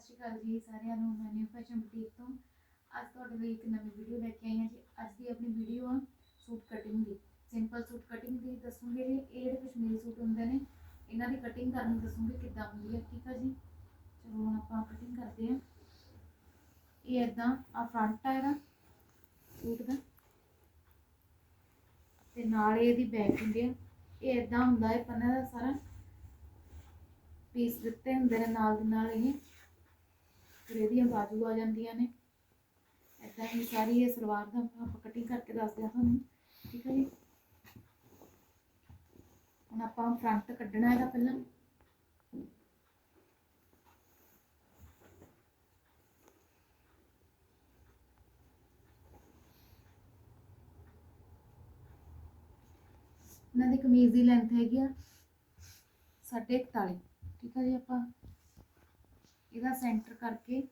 ਸ਼੍ਰੀ ਅਕਾਲ ਜੀ ਸਾਰਿਆਂ ਨੂੰ, ਮੈਂ ਨਿਊ ਫੈਸ਼ਨ ਬੁਟੀਕ ਤੋਂ। ਅੱਜ ਤੁਹਾਡੇ ਲਈ ਇੱਕ ਨਵੀਂ ਵੀਡੀਓ ਲੈ ਕੇ ਆਈ ਹਾਂ ਜੀ। ਅੱਜ ਦੀ ਆਪਣੀ ਵੀਡੀਓ ਆ ਸੂਟ ਕਟਿੰਗ ਦੀ। ਸਿੰਪਲ ਸੂਟ ਕਟਿੰਗ ਦੀ ਦੱਸੂਗੀ ਜੀ। ਇਹ ਜਿਹੜੇ ਕਸ਼ਮੀਰੀ ਸੂਟ ਹੁੰਦੇ ਨੇ, ਇਹਨਾਂ ਦੀ ਕਟਿੰਗ ਕਰਨੀ ਦੱਸੂਗੀ ਕਿੱਦਾਂ ਹੁੰਦੀ ਹੈ ਠੀਕ ਆ ਜੀ? ਚਲੋ ਹੁਣ ਆਪਾਂ ਕਟਿੰਗ ਕਰਦੇ ਹਾਂ। ਇਹ ਇਦਾਂ ਆ ਫਰੰਟ ਆ ਇਹਦਾ, ਸੂਟ ਦਾ। ਤੇ ਨਾਲ ਇਹਦੀ ਬੈਕ ਹੁੰਦੀ ਆ। ਇਹ ਇਦਾਂ ਹੁੰਦਾ ਹੈ ਪੰਨਾ ਦਾ ਸਾਰਾ ਪੀਸ ਦਿੱਤੇ ਹੁੰਦੇ ਨੇ ਨਾਲ ਦੀ ਨਾਲ ਇਹ। ਫਿਰ ਇਹਦੀਆਂ ਬਾਜੂ ਆ ਜਾਂਦੀਆਂ ਨੇ। ਇਦਾਂ ਹੀ ਸਾਰੀ ਇਹ ਸਲਵਾਰ ਦਾ ਆਪਾਂ ਕਟਿੰਗ ਕਰਕੇ ਦੱਸਦੇ ਹਾਂ ਤੁਹਾਨੂੰ। ਠੀਕ ਹੈ ਜੀ? ਹੁਣ ਆਪਾਂ ਫਰੰਟ ਕੱਢਣਾ ਇਹਦਾ ਪਹਿਲਾਂ। ਇਹਨਾਂ ਦੀ ਕਮੀਜ਼ ਦੀ ਲੈਂਥ ਹੈਗੀ ਆ ਸਾਢੇ 41 ਠੀਕ ਹੈ ਜੀ ਆਪਾਂ ਇਹਦਾ ਸੈਂਟਰ ਕਰਕੇ।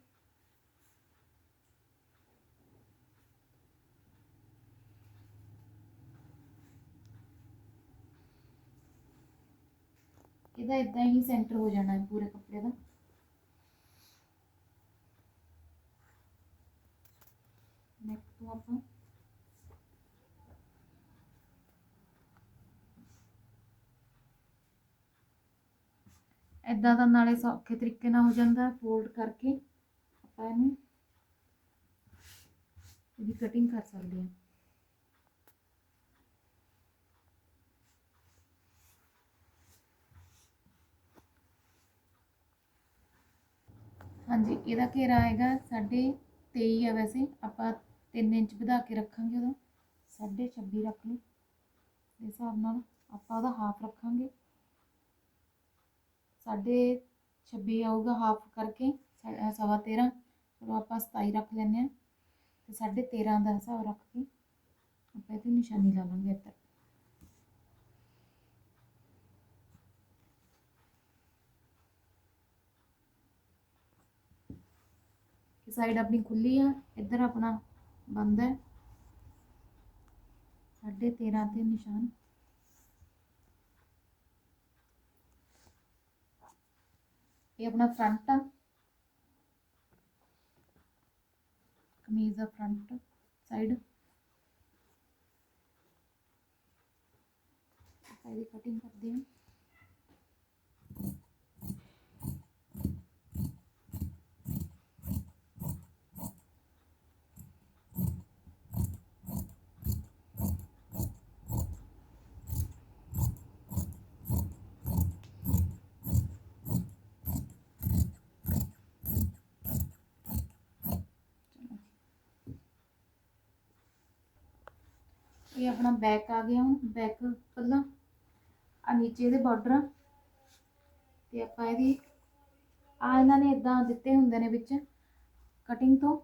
ਇਹਦਾ ਇਦਾਂ ਹੀ ਸੈਂਟਰ ਹੋ ਜਾਣਾ ਹੈ ਪੂਰੇ ਕੱਪੜੇ ਦਾ। ਨੈਕ ਤੋਂ ਆਪਾਂ ਇਦਾਂ ਦਾ ਨਾਲੇ ਸੌਖੇ ਤਰੀਕੇ ਨਾਲ ਹੋ ਜਾਂਦਾ ਫੋਲਡ ਕਰਕੇ ਆਪਾਂ ਇਹਨੂੰ ਇਹਦੀ ਕਟਿੰਗ ਕਰ ਸਕਦੇ ਹਾਂ। ਹਾਂਜੀ, ਇਹਦਾ ਘੇਰਾ ਆਏਗਾ ਸਾਢੇ 23 ਆ ਵੈਸੇ, ਆਪਾਂ 3 ਇੰਚ ਵਧਾ ਕੇ ਰੱਖਾਂਗੇ ਉਹਦਾ ਸਾਢੇ 26 ਰੱਖ ਲਓ। ਦੇ ਹਿਸਾਬ ਨਾਲ ਆਪਾਂ ਉਹਦਾ ਹਾਫ ਰੱਖਾਂਗੇ। ਸਾਢੇ 26 ਆਊਗਾ ਹਾਫ ਕਰਕੇ ਸਾ- ਸਵਾ 13 ਚਲੋ ਆਪਾਂ 27 ਰੱਖ ਲੈਂਦੇ ਹਾਂ ਤੇ ਸਾਢੇ 13 ਦਾ ਹਿਸਾਬ ਰੱਖ ਕੇ ਆਪਾਂ ਇਹਦੀ ਨਿਸ਼ਾਨੀ ਲਾ ਲਾਂਗੇ ਇੱਧਰ ਇਹ ਸਾਈਡ ਆਪਣੀ ਖੁੱਲੀ ਆ ਇੱਧਰ ਆਪਣਾ ਬੰਦ ਹੈ ਸਾਢੇ 13 ਤੇ ਨਿਸ਼ਾਨ ਇਹ ਆਪਣਾ ਫਰੰਟ ਆ। ਕਮੀਜ਼ ਦਾ ਫਰੰਟ ਸਾਈਡ ਇਹਦੀ ਕਟਿੰਗ ਕਰਦੇ ਹਾਂ। ਇਹ ਆਪਣਾ ਬੈਕ ਆ ਗਿਆ ਹੁਣ ਬੈਕ ਪਹਿਲਾਂ ਆ ਨੀਚੇ ਇਹਦੇ ਬਾਰਡਰ ਆ। ਤੇ ਆਪਾਂ ਇਹਦੀ ਆ ਇਹਨਾਂ ਨੇ ਇਦਾਂ ਦਿੱਤੇ ਹੁੰਦੇ ਨੇ ਵਿੱਚ ਕਟਿੰਗ ਤੋਂ।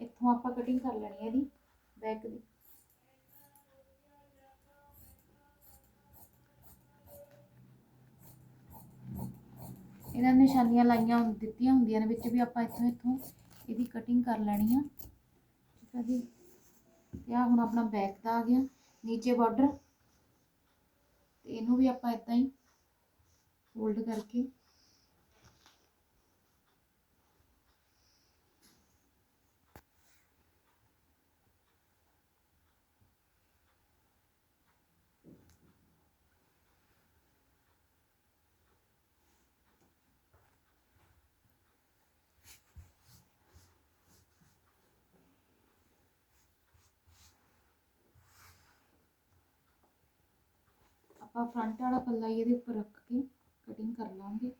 ਇੱਥੋਂ ਆਪਾਂ ਕਟਿੰਗ ਕਰ ਲੈਣੀ ਹੈ ਇਹਦੀ ਬੈਕ ਦੀ। ਇਹਨਾਂ ਨਿਸ਼ਾਨੀਆਂ ਲਾਈਆਂ ਦਿੱਤੀਆਂ ਹੁੰਦੀਆਂ ਨੇ ਵਿੱਚ ਵੀ ਆਪਾਂ ਇੱਥੋਂ ਇੱਥੋਂ ਇਹਦੀ ਕਟਿੰਗ ਕਰ ਲੈਣੀ ਆ। ਠੀਕ ਹੈ ਜੀ। ਤੇ ਹੁਣ ਆਪਣਾ ਬੈਕ ਦਾ ਆ ਗਿਆ, ਨੀਚੇ ਬਾਰਡਰ ਤੇ ਇਹਨੂੰ ਵੀ ਆਪਾਂ ਇਦਾਂ ਹੀ ਫੋਲਡ ਕਰਕੇ ਆਪਾਂ ਫਰੰਟ ਵਾਲਾ ਪੱਲਾ ਹੀ ਇਹਦੇ ਉੱਪਰ ਰੱਖ ਕੇ ਕਟਿੰਗ ਕਰ ਲਾਂਗੇ।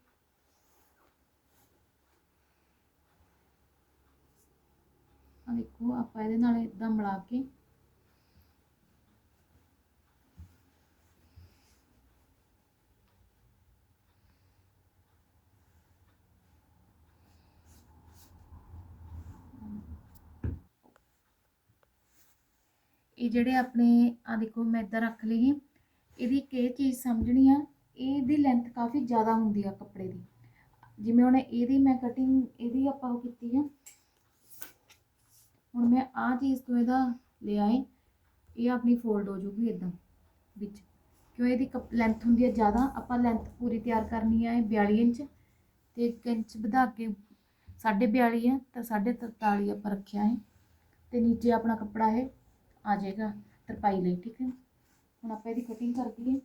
ਆ ਦੇਖੋ, ਆਪਾਂ ਇਹਦੇ ਨਾਲ ਇਦਾਂ ਮਿਲਾ ਕੇ ਇਹ ਜਿਹੜੇ ਆਪਣੇ ਆ ਦੇਖੋ, ਮੈਂ ਇਦਾਂ ਰੱਖ ਲਈ ਇਹਦੀ ਇੱਕ ਇਹ ਚੀਜ਼ ਸਮਝਣੀ ਆ, ਇਹਦੀ ਲੈਂਥ ਕਾਫੀ ਜ਼ਿਆਦਾ ਹੁੰਦੀ ਆ ਕੱਪੜੇ ਦੀ। ਜਿਵੇਂ ਹੁਣ ਇਹਦੀ ਮੈਂ ਕਟਿੰਗ ਇਹਦੀ ਆਪਾਂ ਉਹ ਕੀਤੀ ਆ। ਹੁਣ ਮੈਂ ਆਹ ਚੀਜ਼ ਤੋਂ ਇਹਦਾ ਲਿਆ ਏ, ਇਹ ਆਪਣੀ ਫੋਲਡ ਹੋ ਜੂਗੀ ਇਦਾਂ ਵਿੱਚ। ਕਿਉਂ ਇਹਦੀ ਲੈਂਥ ਹੁੰਦੀ ਹੈ ਜ਼ਿਆਦਾ, ਆਪਾਂ ਲੈਂਥ ਪੂਰੀ ਤਿਆਰ ਕਰਨੀ ਹੈ 42 ਇੰਚ। ਤੇ 1 ਇੰਚ ਵਧਾ ਕੇ 42 ਹੈ ਤਾਂ 43 ਆਪਾਂ ਰੱਖਿਆ ਹੈ ਤੇ ਨੀਚੇ ਆਪਣਾ ਕੱਪੜਾ ਹੈ ਆ ਜਾਏਗਾ ਤਰਪਾਈ ਲਈ, ਠੀਕ ਹੈ। ਹੁਣ ਆਪਾਂ ਇਹਦੀ ਕਟਿੰਗ ਕਰ ਦਈਏ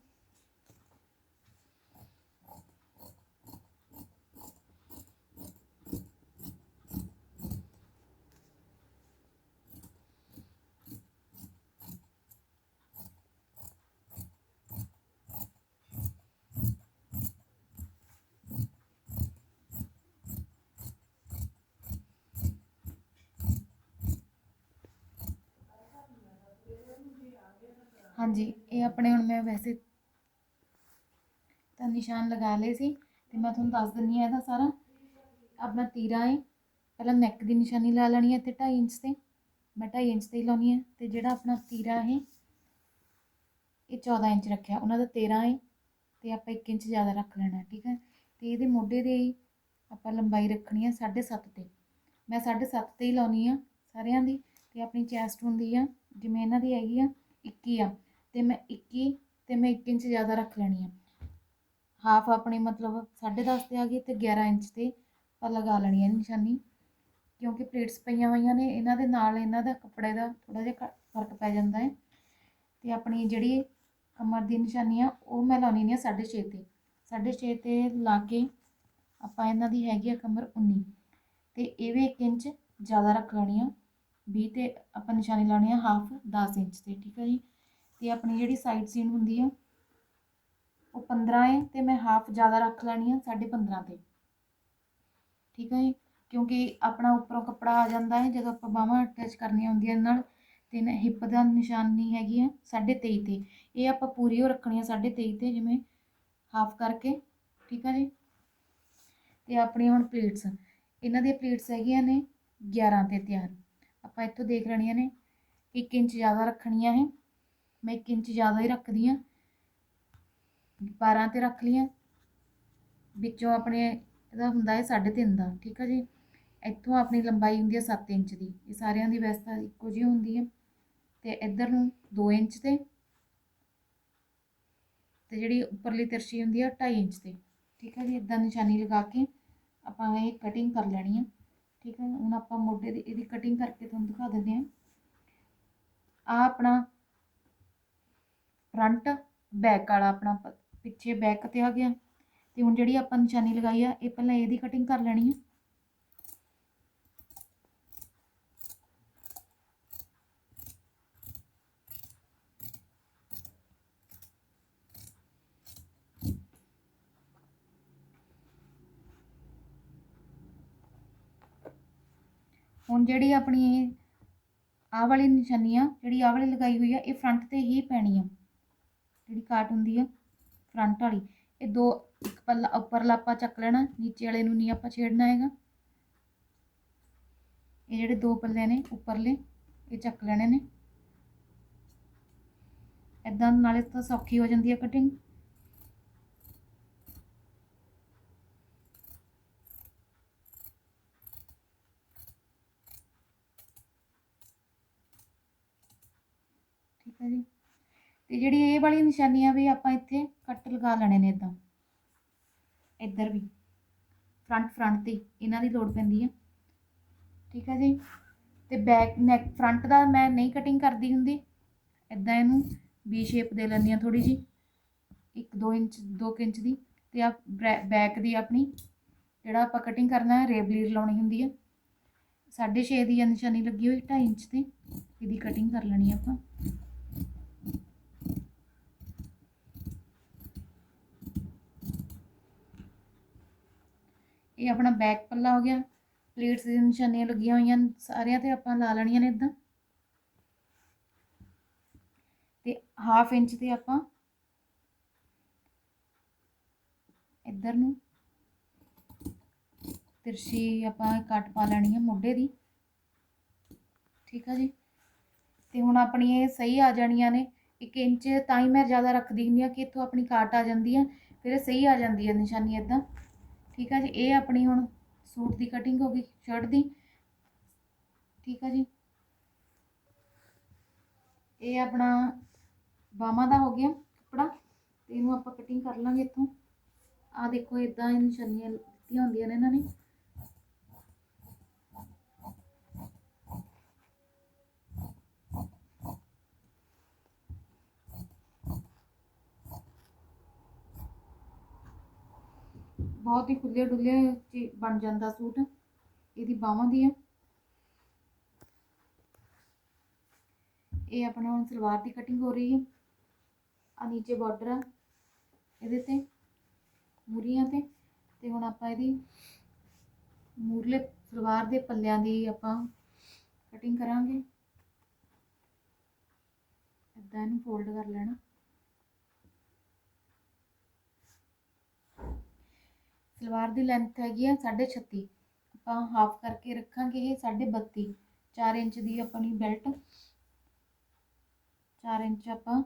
ਹਾਂਜੀ, ਇਹ ਆਪਣੇ ਹੁਣ ਮੈਂ ਵੈਸੇ ਤਾਂ ਨਿਸ਼ਾਨ ਲਗਾ ਲਏ ਸੀ ਤੇ ਮੈਂ ਤੁਹਾਨੂੰ ਦੱਸ ਦਿੰਨੀ ਆ ਇਹਦਾ ਸਾਰਾ। ਆਪਣਾ ਤੀਰਾ ਹੈ ਪਹਿਲਾਂ ਨੈਕ ਦੀ ਨਿਸ਼ਾਨੀ ਲਾ ਲੈਣੀ ਹੈ ਇੱਥੇ 2.5 ਇੰਚ ਤੇ। ਮੈਂ 2.5 ਇੰਚ ਤੇ ਹੀ ਲਾਉਣੀ ਹੈ ਤੇ ਜਿਹੜਾ ਆਪਣਾ ਤੀਰਾ ਹੈ ਇਹ 14 ਇੰਚ ਰੱਖਿਆ। ਉਹਨਾਂ ਦਾ 13 ਹੈ ਤੇ ਆਪਾਂ 1 ਇੰਚ ਜ਼ਿਆਦਾ ਰੱਖ ਲੈਣਾ, ਠੀਕ ਹੈ। ਤੇ ਇਹਦੇ ਮੋਢੇ ਦੇ ਹੀ ਆਪਾਂ ਲੰਬਾਈ ਰੱਖਣੀ ਹੈ 7.5 ਤੇ। ਮੈਂ 7.5 ਤੇ ਹੀ ਲਾਉਣੀ ਆ ਸਾਰਿਆਂ ਦੀ ਤੇ ਆਪਣੀ ਚੈਸਟ ਹੁੰਦੀ ਆ, ਜਿਵੇਂ ਇਹਨਾਂ ਦੀ ਹੈਗੀ ਆ 21 ਆ। ਤੇ ਮੈਂ 21 ਤੇ ਮੈਂ 1 ਇੰਚ ਜ਼ਿਆਦਾ ਰੱਖ ਲੈਣੀ ਆ। ਹਾਫ ਆਪਣੀ ਮਤਲਬ 10.5 ਤੇ ਆ ਗਈ ਤੇ 11 ਇੰਚ ਤੇ ਆਪਾਂ ਲਗਾ ਲੈਣੀ ਹੈ ਨਿਸ਼ਾਨੀ। ਕਿਉਂਕਿ ਪਲੇਟਸ ਪਈਆਂ ਹੋਈਆਂ ਨੇ, ਇਹਨਾਂ ਦੇ ਨਾਲ ਇਹਨਾਂ ਦਾ ਕੱਪੜੇ ਦਾ ਥੋੜਾ ਜਿਹਾ ਘ- ਫ਼ਰਕ ਪੈ ਜਾਂਦਾ ਹੈ। ਤੇ ਆਪਣੀ ਜਿਹੜੀ ਕਮਰ ਦੀ ਨਿਸ਼ਾਨੀ ਆ, ਉਹ ਮੈਂ ਲਾਉਣੀ ਨਹੀਂ ਆ 6.5 ਤੇ। 6.5 ਤੇ ਲਾ ਕੇ ਆਪਾਂ ਇਹਨਾਂ ਦੀ ਹੈਗੀ ਆ ਕਮਰ 19 ਤੇ ਇਹ ਵੀ 1 ਇੰਚ ਜ਼ਿਆਦਾ ਰੱਖ ਲੈਣੀ ਆ। 20 ਤੇ ਆਪਾਂ ਨਿਸ਼ਾਨੀ ਲਾਉਣੀ ਆ ਹਾਫ 10 ਇੰਚ ਤੇ, ਠੀਕ ਹੈ ਜੀ? ਤੇ ਆਪਣੀ ਜਿਹੜੀ ਸਾਈਡ ਸੀਨ ਹੁੰਦੀ ਆ, ਉਹ 15 ਹੈ ਤੇ ਮੈਂ ਹਾਫ ਜ਼ਿਆਦਾ ਰੱਖ ਲੈਣੀ ਆ 15.5 ਤੇ। ਠੀਕ ਹੈ ਜੀ? ਕਿਉਂਕਿ ਆਪਣਾ ਉੱਪਰੋਂ ਕੱਪੜਾ ਆ ਜਾਂਦਾ ਹੈ ਜਦੋਂ ਆਪਾਂ ਬਾਹਾਂ ਅਟੈਚ ਕਰਨੀਆਂ ਹੁੰਦੀਆਂ ਇਹਨਾਂ ਨਾਲ, ਤੇ ਹਿੱਪ ਦਾ ਨਿਸ਼ਾਨੀ ਹੈਗੀ ਆ 23.5 ਤੇ। ਇਹ ਆਪਾਂ ਪੂਰੀ ਉਹ ਰੱਖਣੀ ਆ 23.5 ਤੇ, ਜਿਵੇਂ ਹਾਫ ਕਰਕੇ। ਠੀਕ ਹੈ ਜੀ? ਤੇ ਆਪਣੀ ਹੁਣ ਪਲੇਟਸ ਇਹਨਾਂ ਦੀਆਂ ਪਲੇਟਸ ਹੈਗੀਆਂ ਨੇ 11 ਤੇ ਤਿਆਰ। ਆਪਾਂ ਇੱਥੋਂ ਦੇਖ ਲੈਣੀਆਂ ਨੇ 1 ਇੰਚ ਜ਼ਿਆਦਾ ਰੱਖਣੀਆਂ ਹੈ ਮੈਂ 1 ਇੰਚ ਜ਼ਿਆਦਾ ਹੀ ਰੱਖਦੀ ਆ 12 ਤੇ ਰੱਖ ਲੀਆਂ ਵਿੱਚੋਂ ਆਪਣੇ ਇਹਦਾ ਹੁੰਦਾ ਹੈ 3.5 ਦਾ, ਠੀਕ ਹੈ ਜੀ? ਇੱਥੋਂ ਆਪਣੀ ਲੰਬਾਈ ਹੁੰਦੀ ਹੈ 7 ਇੰਚ ਦੀ। ਇਹ ਸਾਰਿਆਂ ਦੀ ਵੈਸੇ ਇੱਕੋ ਜਿਹੀ ਹੁੰਦੀ ਹੈ। ਤੇ ਇੱਧਰ ਨੂੰ 2 ਇੰਚ ਤੇ ਤੇ ਜਿਹੜੀ ਉੱਪਰਲੀ ਤਿਰਛੀ ਹੁੰਦੀ ਹੈ 2.5 ਇੰਚ ਤੇ, ਠੀਕ ਹੈ ਜੀ? ਇਦਾਂ ਨਿਸ਼ਾਨੀ ਲਗਾ ਕੇ ਆਪਾਂ ਇਹ ਕਟਿੰਗ ਕਰ ਲੈਣੀ ਹੈ ਠੀਕ ਹੈ ਹੁਣ ਆਪਾਂ ਮੋਢੇ ਦੀ ਇਹਦੀ ਕਟਿੰਗ ਕਰਕੇ ਤੁਹਾਨੂੰ ਦਿਖਾ ਦਿੰਦੇ ਹਾਂ ਆ ਆਪਣਾ ਫਰੰਟ ਬੈਕ ਵਾਲਾ ਆਪਣਾ ਪਿੱਛੇ ਬੈਕ ਤੇ ਆ ਗਿਆ। ਤੇ ਹੁਣ ਜਿਹੜੀ ਆਪਾਂ ਨਿਸ਼ਾਨੀ ਲਗਾਈ ਆ, ਇਹ ਪਹਿਲਾਂ ਇਹਦੀ ਕਟਿੰਗ ਕਰ ਲੈਣੀ ਹੈ ਹੁਣ ਜਿਹੜੀ ਆਪਣੀ ਇਹ ਆਹ ਵਾਲੀ ਨਿਸ਼ਾਨੀ ਆ, ਜਿਹੜੀ ਆਹ ਵਾਲੀ ਲਗਾਈ ਹੋਈ ਆ, ਇਹ ਫਰੰਟ ਤੇ ਹੀ ਪੈਣੀ ਆ। ਜਿਹੜੀ ਕਾਟ ਹੁੰਦੀ ਆ ਫਰੰਟ ਵਾਲੀ, ਇਹ ਦੋ, ਇੱਕ ਪੱਲਾ ਉੱਪਰਲਾ ਆਪਾਂ ਚੱਕ ਲੈਣਾ, ਨੀਚੇ ਵਾਲੇ ਨੂੰ ਨਹੀਂ ਆਪਾਂ ਛੇੜਨਾ ਹੈਗਾ। ਇਹ ਜਿਹੜੇ ਦੋ ਪੱਲੇ ਨੇ ਉੱਪਰਲੇ, ਇਹ ਚੱਕ ਲੈਣੇ ਨੇ। ਇਦਾਂ ਨਾਲੇ ਤਾਂ ਸੌਖੀ ਹੋ ਜਾਂਦੀ ਹੈ ਕਟਿੰਗ ਠੀਕ ਹੈ ਜੀ। ਤੇ ਜਿਹੜੀ ਇਹ ਵਾਲੀ ਨਿਸ਼ਾਨੀਆਂ ਵੀ ਆਪਾਂ ਇੱਥੇ ਕੱਟ ਲਗਾ ਲੈਣੇ ਨੇ ਇਦਾਂ। ਇੱਧਰ ਵੀ ਫਰੰਟ ਫਰੰਟ ਤੇ ਇਹਨਾਂ ਦੀ ਲੋੜ ਪੈਂਦੀ ਹੈ ਠੀਕ ਹੈ ਜੀ? ਤੇ ਬੈਕ ਨੈਕ ਫਰੰਟ ਦਾ ਮੈਂ ਨਹੀਂ ਕਟਿੰਗ ਕਰਦੀ ਹੁੰਦੀ। ਇਦਾਂ ਇਹਨੂੰ ਵੀ ਸ਼ੇਪ ਦੇ ਲੈਂਦੀ ਆ ਥੋੜੀ ਜੀ 1 2 ਇੰਚ 2 ਇੰਚ ਦੀ। ਤੇ ਆ ਬੈਕ ਦੀ ਆਪਣੀ ਜਿਹੜਾ ਆਪਾਂ ਕਟਿੰਗ ਕਰਨਾ ਹੈ ਰੇਬਲੀਰ ਲਾਉਣੀ ਹੁੰਦੀ ਹੈ 6.5 ਦੀ ਨਿਸ਼ਾਨੀ ਲੱਗੀ ਹੋਈ 2.5 ਇੰਚ ਤੇ ਇਹਦੀ ਕਟਿੰਗ ਕਰ ਲੈਣੀ ਆਪਾਂ। ਇਹ ਆਪਣਾ ਬੈਕ ਪੱਲਾ ਹੋ ਗਿਆ। ਪਲੇਟਸ ਦੀਆਂ ਨਿਸ਼ਾਨੀਆਂ ਲੱਗੀਆਂ ਹੋਈਆਂ ਸਾਰਿਆਂ ਤੇ ਆਪਾਂ ਲਾ ਲੈਣੀਆਂ ਨੇ ਇਦਾਂ। ਤੇ ਹਾਫ ਇੰਚ ਤੇ ਆਪਾਂ ਇੱਧਰ ਨੂੰ ਤਿਰਛੀ ਆਪਾਂ ਕੱਟ ਪਾ ਲੈਣੀ ਹੈ ਮੋਢੇ ਦੀ। ਠੀਕ ਆ ਜੀ? ਤੇ ਹੁਣ ਆਪਣੀ ਇਹ ਸਹੀ ਆ ਜਾਣੀਆਂ ਨੇ। 1 ਇੰਚ ਤਾਂ ਹੀ ਮੈਂ ਜ਼ਿਆਦਾ ਰੱਖਦੀ ਹੁੰਦੀ ਆ ਕਿ ਇੱਥੋਂ ਆਪਣੀ ਕਾਟ ਆ ਜਾਂਦੀ ਆ। ਫਿਰ ਇਹ ਸਹੀ ਆ ਜਾਂਦੀ ਹੈ ਨਿਸ਼ਾਨੀ ਇਦਾਂ। ਠੀਕ ਆ ਜੀ, ਇਹ ਆਪਣੀ ਹੁਣ ਸੂਟ ਦੀ ਕਟਿੰਗ ਹੋ ਗਈ ਸ਼ਰਟ ਦੀ ਠੀਕ ਆ ਜੀ। ਇਹ ਆਪਣਾ ਬਾਹਾਂ ਦਾ ਹੋ ਗਿਆ ਕੱਪੜਾ, ਤੇ ਇਹਨੂੰ ਆਪਾਂ ਕਟਿੰਗ ਕਰ ਲਾਂਗੇ ਇੱਥੋਂ। ਆ ਦੇਖੋ ਇਦਾਂ ਇਹ ਨਿਸ਼ਾਨੀਆਂ ਦਿੱਤੀਆਂ ਹੁੰਦੀਆਂ ਨੇ ਇਹਨਾਂ ਨੇ। ਬਹੁਤ ਹੀ ਖੁੱਲੇ ਡੁੱਲੇ ਚ ਬਣ ਜਾਂਦਾ ਸੂਟ। ਇਹਦੀ ਬਾਹਾਂ ਦੀ ਹੈ ਇਹ ਆਪਣਾ ਹੁਣ ਸਲਵਾਰ ਦੀ ਕਟਿੰਗ ਹੋ ਰਹੀ ਹੈ ਆ ਨੀਚੇ ਬਾਰਡਰ ਆ ਇਹਦੇ ਤੇ, ਮੂਰੀਆਂ ਤੇ। ਤੇ ਹੁਣ ਆਪਾਂ ਇਹਦੀ ਮੂਰਲੇ ਸਲਵਾਰ ਦੇ ਪੱਲਿਆਂ ਦੀ ਆਪਾਂ ਕਟਿੰਗ ਕਰਾਂਗੇ। ਇਦਾਂ ਇਹਨੂੰ ਫੋਲਡ ਕਰ ਲੈਣਾ। ਸਲਵਾਰ ਦੀ ਲੈਂਥ ਹੈਗੀ ਆ 36 ਆਪਾਂ ਹਾਫ ਕਰਕੇ ਰੱਖਾਂਗੇ ਇਹ 32 4 ਇੰਚ ਦੀ ਆਪਣੀ ਬੈਲਟ 4 ਇੰਚ ਆਪਾਂ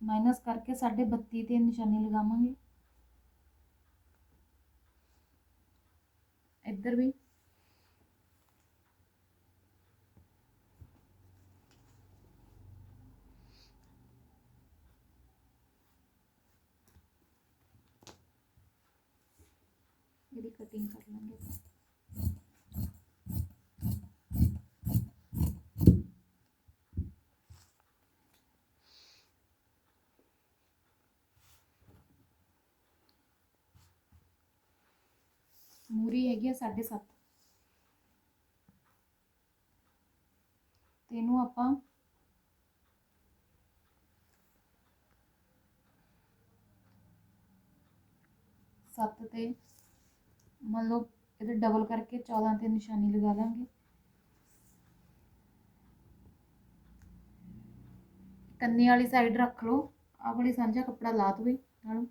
ਮਾਈਨਸ ਕਰਕੇ 32 ਤੇ ਨਿਸ਼ਾਨੀ ਲਗਾਵਾਂਗੇ। ਇੱਧਰ ਵੀ ਇਹਦੀ ਕਟਿੰਗ ਕਰ ਲਾਂਗੇ। ਮੂਰੀ ਹੈਗੀ ਆ 7.5 ਤੇ ਇਹਨੂੰ ਆਪਾਂ ਸੱਤ ਤੇ ਮੰਨ ਲਓ ਇਹਦੇ ਡਬਲ ਕਰਕੇ 14 ਤੇ ਨਿਸ਼ਾਨੀ ਲਗਾ ਲਾਂਗੇ। ਕੰਨੇ ਵਾਲੀ ਸਾਈਡ ਰੱਖ ਲਓ। ਆਹ ਵਾਲੀ ਸਾਂਝਾ ਕੱਪੜਾ ਲਾ ਦਵੇ ਨਾਲੋਂ।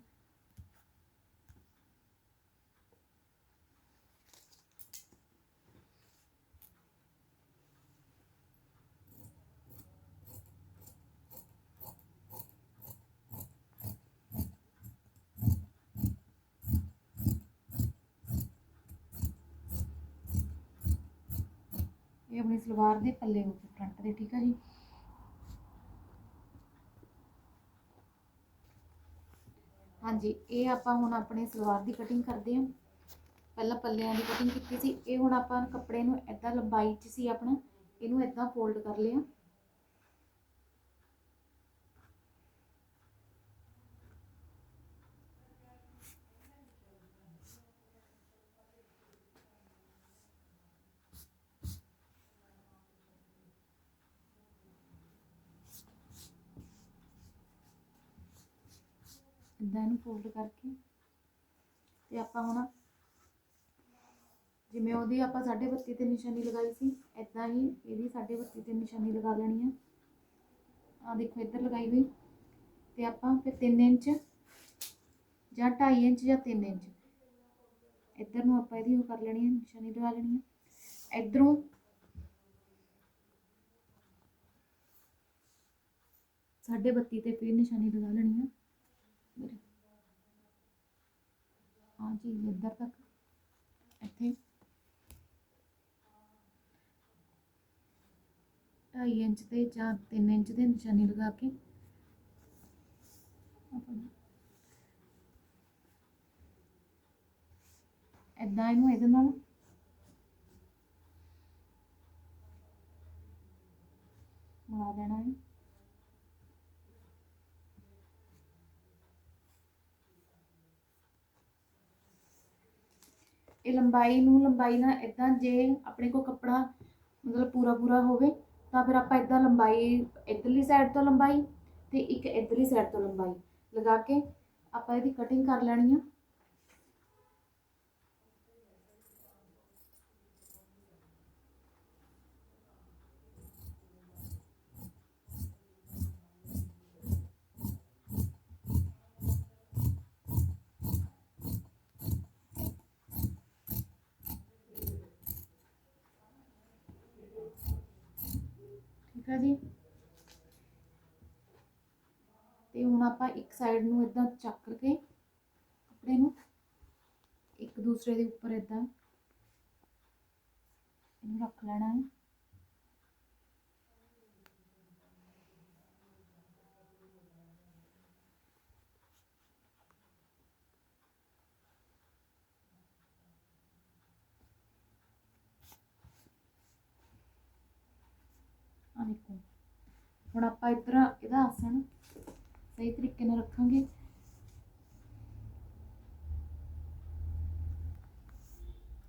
ਇਹ ਆਪਣੀ ਸਲਵਾਰ ਦੇ ਪੱਲੇ ਹੋ ਗਏ ਫਰੰਟ ਦੇ ਠੀਕ ਹੈ ਜੀ? ਹਾਂਜੀ, ਇਹ ਆਪਾਂ ਹੁਣ ਆਪਣੇ ਸਲਵਾਰ ਦੀ ਕਟਿੰਗ ਕਰਦੇ ਹਾਂ। ਪਹਿਲਾਂ ਪੱਲਿਆਂ ਦੀ ਕਟਿੰਗ ਕੀਤੀ ਸੀ, ਇਹ ਹੁਣ ਆਪਾਂ ਕੱਪੜੇ ਨੂੰ ਇਦਾਂ ਲੰਬਾਈ 'ਚ ਸੀ ਆਪਣਾ, ਇਹਨੂੰ ਇਦਾਂ ਫੋਲਡ ਕਰ ਲਿਆ। ਇਦਾਂ ਇਹਨੂੰ ਫੋਲਡ ਕਰਕੇ ਤੇ ਆਪਾਂ ਹੁਣ ਜਿਵੇਂ ਉਹਦੀ ਆਪਾਂ 32 ਤੇ ਨਿਸ਼ਾਨੀ ਲਗਾਈ ਸੀ ਇਦਾਂ ਹੀ ਇਹਦੀ 32 ਤੇ ਨਿਸ਼ਾਨੀ ਲਗਾ ਲੈਣੀ ਆ। ਆ ਦੇਖੋ ਇੱਧਰ ਲਗਾਈ ਹੋਈ ਤੇ ਆਪਾਂ ਫਿਰ 3 ਇੰਚ ਜਾਂ 2.5 ਇੰਚ ਜਾਂ 3 ਇੰਚ ਇੱਧਰ ਨੂੰ ਆਪਾਂ ਇਹਦੀ ਉਹ ਕਰ ਲੈਣੀ ਹੈ ਨਿਸ਼ਾਨੀ ਲਗਾ ਲੈਣੀ ਹੈ ਇਧਰੋਂ ਸਾਢੇ 32 ਤੇ ਫਿਰ ਨਿਸ਼ਾਨੀ ਲਗਾ ਲੈਣੀ ਆ। ਮੇਰੇ ਹਾਂ ਜੀ ਇੱਧਰ ਤੱਕ, ਇੱਥੇ। 2.5 ਇੰਚ ਤੇ ਜਾਂ 3 ਇੰਚ ਦੇ ਨਿਸ਼ਾਨੀ ਲਗਾ ਕੇ। ਆਪਾਂ ਏਦਾਂ ਇਹਨੂੰ ਇਹਦੇ ਨਾਲ ਮਿਲਾ ਦੇਣਾ ਹੈ ਇਹ ਲੰਬਾਈ ਨੂੰ ਲੰਬਾਈ ਨਾਲ ਇਦਾਂ ਜੇ ਆਪਣੇ ਕੋਲ ਕੱਪੜਾ ਮਤਲਬ ਪੂਰਾ ਪੂਰਾ ਹੋਵੇ, ਤਾਂ ਫਿਰ ਆਪਾਂ ਇਦਾਂ ਲੰਬਾਈ, ਇਧਰਲੀ ਸਾਈਡ ਤੋਂ ਲੰਬਾਈ ਤੇ ਇੱਕ ਇਧਰਲੀ ਸਾਈਡ ਤੋਂ ਲੰਬਾਈ ਲਗਾ ਕੇ ਆਪਾਂ ਇਹਦੀ ਕਟਿੰਗ ਕਰ ਲੈਣੀ ਆ। ਠੀਕ ਆ ਜੀ। ਤੇ ਹੁਣ ਆਪਾਂ ਇੱਕ ਸਾਈਡ ਨੂੰ ਇਦਾਂ ਚੱਕ ਕੇ ਕੱਪੜੇ ਨੂੰ ਇੱਕ ਦੂਸਰੇ ਦੇ ਉੱਪਰ ਇਦਾਂ ਇਹਨੂੰ ਰੱਖ ਲੈਣਾ ਹੈ ਆ ਦੇਖੋ ਹੁਣ ਆਪਾਂ ਇੱਧਰ ਇਹਦਾ ਆਸਣ ਸਹੀ ਤਰੀਕੇ ਨਾਲ ਰੱਖਾਂਗੇ।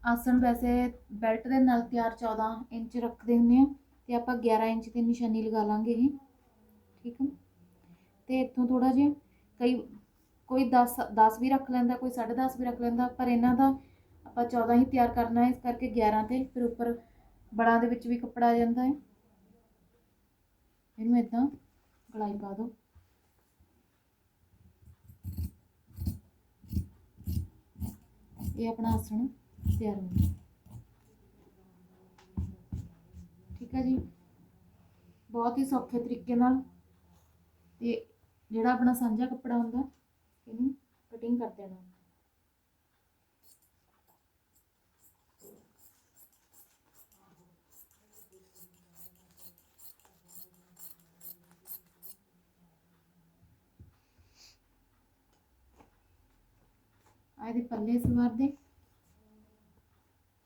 ਆਸਣ ਵੈਸੇ ਬੈਲਟ ਦੇ ਨਾਲ ਤਿਆਰ 14 ਇੰਚ ਰੱਖਦੇ ਹੁੰਦੇ ਆ ਤੇ ਆਪਾਂ 11 ਇੰਚ ਤੇ ਨਿਸ਼ਾਨੀ ਲਗਾ ਲਾਂਗੇ ਇਹ, ਠੀਕ ਹੈ ਤੇ ਇੱਥੋਂ ਥੋੜਾ ਜਿਹਾ ਕਈ, ਕੋਈ 10 10 ਵੀ ਰੱਖ ਲੈਂਦਾ, ਕੋਈ 10.5 ਵੀ ਰੱਖ ਲੈਂਦਾ, ਪਰ ਇਹਨਾਂ ਦਾ ਆਪਾਂ 14 ਹੀ ਤਿਆਰ ਕਰਨਾ ਹੈ ਇਸ ਕਰਕੇ 11 ਤੇ ਫਿਰ ਉੱਪਰ ਬੜਾਂ ਦੇ ਵਿੱਚ ਵੀ ਕੱਪੜਾ ਆ ਜਾਂਦਾ ਹੈ। ਇਹਨੂੰ ਇਦਾਂ ਗਲਾਈ ਪਾ ਦਿਓ ਇਹ ਆਪਣਾ ਆਸਣ ਤਿਆਰ ਹੋ ਗਿਆ। ਠੀਕ ਹੈ ਜੀ? ਬਹੁਤ ਹੀ ਸੌਖੇ ਤਰੀਕੇ ਨਾਲ ਤੇ ਜਿਹੜਾ ਆਪਣਾ ਸਾਂਝਾ ਕੱਪੜਾ ਹੁੰਦਾ, ਇਹਨੂੰ ਕਟਿੰਗ ਕਰ ਦੇਣਾ। ਆ ਇਹਦੇ ਪੱਲੇ ਸਲਵਾਰ ਦੇ